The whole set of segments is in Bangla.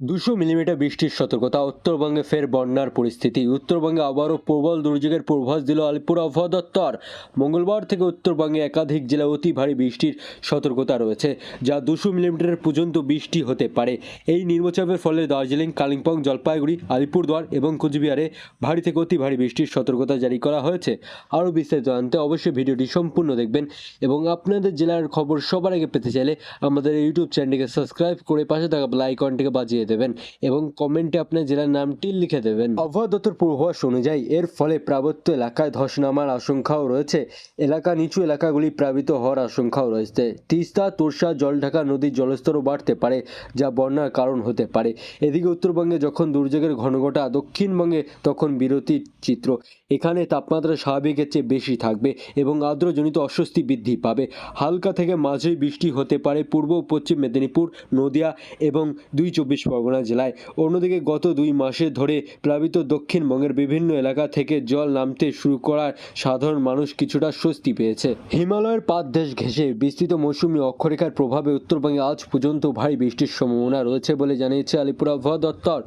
দুশো মিলিমিটার বৃষ্টির সতর্কতা, উত্তরবঙ্গে ফের বন্যার পরিস্থিতি। উত্তরবঙ্গে আবারও প্রবল দুর্যোগের পূর্বাভাস দিল আলিপুর আবহাওয়া দপ্তর। মঙ্গলবার থেকে উত্তরবঙ্গে একাধিক জেলায় অতি ভারী বৃষ্টির সতর্কতা রয়েছে, যা দুশো মিলিমিটার পর্যন্ত বৃষ্টি হতে পারে। এই নিম্নচাপের ফলে দার্জিলিং, কালিম্পং, জলপাইগুড়ি, আলিপুরদুয়ার এবং কোচবিহারে ভারী থেকে অতি ভারী বৃষ্টির সতর্কতা জারি করা হয়েছে। আরও বিস্তারিত জানতে অবশ্যই ভিডিওটি সম্পূর্ণ দেখবেন এবং আপনাদের জেলার খবর সবার আগে পেতে চাইলে আমাদের ইউটিউব চ্যানেলটিকে সাবস্ক্রাইব করে পাশে থাকা বেল আইকনটিকে বাজিয়ে দেবেন এবং কমেন্টে আপনার জেলার নামটি লিখে দেবেন। আবহাওয়া দপ্তর পূর্বাভাস অনুযায়ী এর ফলে পার্বত্য এলাকায় ধস নামার আশঙ্কাও রয়েছে। এলাকা নিচু এলাকাগুলি প্লাবিত হওয়ার আশঙ্কাও রয়েছে। তিস্তা, তোরসা, জলঢাকা নদীর জলস্তরও বাড়তে পারে, যা বন্যার কারণ হতে পারে। এদিকে উত্তরবঙ্গে যখন দুর্যোগের ঘনঘটা দক্ষিণবঙ্গে, তখন বিরতির চিত্র। এখানে তাপমাত্রা স্বাভাবিকের চেয়ে বেশি থাকবে এবং আর্দ্রজনিত অস্বস্তি বৃদ্ধি পাবে। হালকা থেকে মাঝারি বৃষ্টি হতে পারে পূর্ব পশ্চিম মেদিনীপুর, নদিয়া এবং দুই চব্বিশ পরগনা জেলায়। অন্যদিকে গত দুই মাসে ধরে প্লাবিত দক্ষিণবঙ্গের বিভিন্ন এলাকা থেকে জল নামতে শুরু করার সাধারণ মানুষ কিছুটা স্বস্তি পেয়েছে। হিমালয়ের পাদদেশ ঘেঁষে বিস্তৃত মৌসুমী অক্ষরেখার প্রভাবে উত্তরবঙ্গে আজ পর্যন্ত ভারী বৃষ্টির সম্ভাবনা রয়েছে বলে জানিয়েছে আলিপুর আবহাওয়া দপ্তর।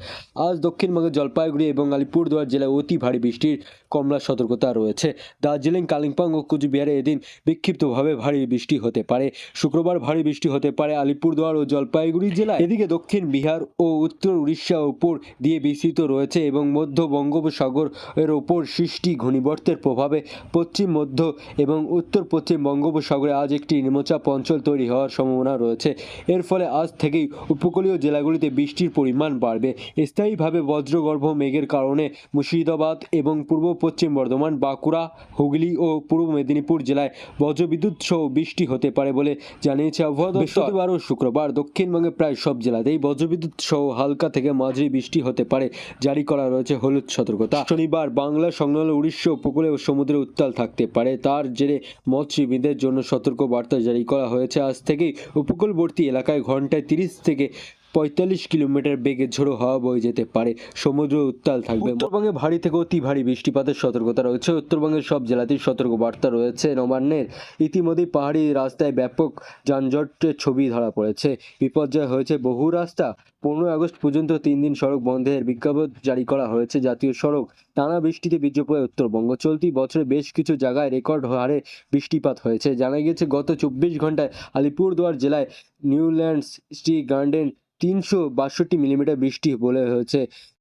আজ দক্ষিণবঙ্গের জলপাইগুড়ি এবং আলিপুরদুয়ার জেলায় অতি ভারী বৃষ্টির কমলা সতর্কতা রয়েছে। দার্জিলিং, কালিম্পং ও কুচবিহারে এদিন বিক্ষিপ্তভাবে ভারী বৃষ্টি হতে পারে। শুক্রবার ভারী বৃষ্টি হতে পারে আলিপুরদুয়ার ও জলপাইগুড়ি জেলায়। এদিকে দক্ষিণ বিহার ও উত্তর উড়িষ্যা উপর দিয়ে বিস্তৃত রয়েছে এবং মধ্য বঙ্গোপসাগর এর ওপর সৃষ্টি ঘূর্ণিবর্তের প্রভাবে পশ্চিম, মধ্য এবং উত্তর পশ্চিম বঙ্গোপসাগরে আজ একটি নিম্নচাপ অঞ্চল তৈরি হওয়ার সম্ভাবনা রয়েছে। এর ফলে আজ থেকেই উপকূলীয় জেলাগুলিতে বৃষ্টির পরিমাণ বাড়বে। স্থায়ীভাবে বজ্রগর্ভ মেঘের কারণে মুর্শিদাবাদ এবং পূর্ব পশ্চিম বর্ধমান, বাঁকুড়া, হুগলি ও পূর্ব মেদিনীপুর জেলায় বজ্রবিদ্যুৎ সহ বৃষ্টি হতে পারে বলে জানিয়েছে আবহাওয়া বৃহস্পতিবার ও শুক্রবার দক্ষিণবঙ্গে প্রায় সব জেলাতেই বজ্রবিদ্যুৎ সহ হালকা থেকে মাঝারি বৃষ্টি হতে পারে। জারি করা রয়েছে হলুদ সতর্কতা। শনিবার বাংলা সংলগ্ন উড়িষ্যা উপকূলে ও সমুদ্রে উত্তাল থাকতে পারে। তার জেরে মৎস্যজীবীদের জন্য সতর্ক বার্তা জারি করা হয়েছে। আজ থেকেই উপকূলবর্তী এলাকায় ঘন্টায় তিরিশ থেকে পঁয়তাল্লিশ কিলোমিটার বেগে ঝোড়ো হাওয়া বয়ে যেতে পারে। সমুদ্র উত্তাল থাকবে। উত্তরবঙ্গে ভারী থেকে অতি ভারী বৃষ্টিপাতের সতর্কতা রয়েছে। উত্তরবঙ্গের সব জেলাতেই সতর্ক বার্তা রয়েছে নবান্নের ইতিমধ্যেই পাহাড়ি রাস্তায় ব্যাপক যানজটের ছবি ধরা পড়েছে। বিপর্যয় হয়েছে বহু রাস্তা। পনেরোই আগস্ট পর্যন্ত তিন দিন সড়ক বন্ধের বিজ্ঞাপন জারি করা হয়েছে জাতীয় সড়ক। টানা বৃষ্টিতে বিদ্যুৎ উত্তরবঙ্গ। চলতি বছরে বেশ কিছু জায়গায় রেকর্ড হারে বৃষ্টিপাত হয়েছে। জানা গিয়েছে, গত চব্বিশ ঘন্টায় আলিপুরদুয়ার জেলায় নিউল্যান্ডস স্টি গার্ডেন তিনশো বাষট্টি মিলিমিটার বৃষ্টি বলে হয়েছে।